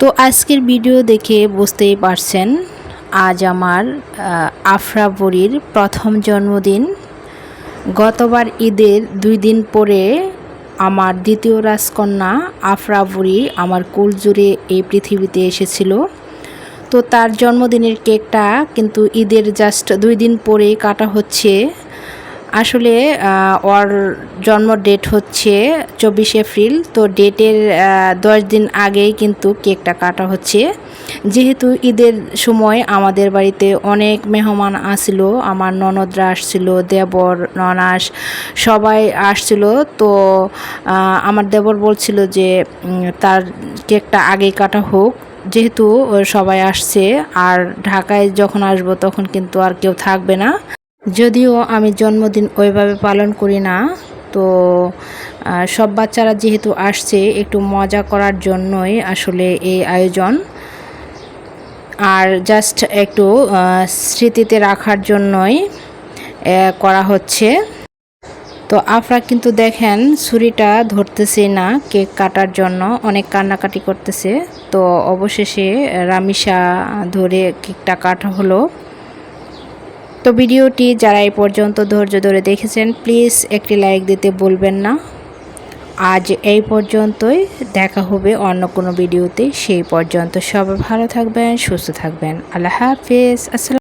তো আজকের ভিডিও দেখে বুঝতেই পারছেন, আজ আমার আফরা বড়ির প্রথম জন্মদিন। গতবার ঈদের দুই দিন পরে আমার দ্বিতীয় রাজকন্যা আফরা বুড়ি আমার কুল জুড়ে এই পৃথিবীতে এসেছিল। তো তার জন্মদিনের কেকটা কিন্তু ঈদের জাস্ট দুই দিন পরেই কাটা হচ্ছে। আসলে ওর জন্ম ডেট হচ্ছে চব্বিশ এপ্রিল। তো ডেটের দশ দিন আগেই কিন্তু কেকটা কাটা হচ্ছে। যেহেতু ঈদের সময় আমাদের বাড়িতে অনেক মেহমান আসছিল আমার ননদরা আসছিল, দেবর, ননাস সবাই আসছিল। তো আমার দেবর বলছিল যে তার কেকটা আগেই কাটা হোক। যেহেতু সবাই আসছে, আর ঢাকায় যখন আসব তখন কিন্তু আর কেউ থাকবে না। যদিও আমি জন্মদিন ওইভাবে পালন করি না, তো সব বাচ্চারা যেহেতু আসছে, একটু মজা করার জন্যই আসলে এই আয়োজন। আর জাস্ট একটু স্মৃতিতে রাখার জন্যই করা হচ্ছে। তো আফরা কিন্তু দেখেন, ছুরিটা ধরতেছে না, কেক কাটার জন্য, অনেক কান্নাকাটি করতেছে। তো অবশেষে, রামিসা ধরে কেকটা কাটা হলো। তো ভিডিওটি যারা এই পর্যন্ত ধৈর্য ধরে দেখেছেন, প্লিজ একটি লাইক দিতে বলবেন না। আজ এই পর্যন্তই। দেখা হবে অন্য কোনো ভিডিওতে। সেই পর্যন্ত সবাই ভালো থাকবেন, সুস্থ থাকবেন। আল্লাহ হাফিজ। আসসালাম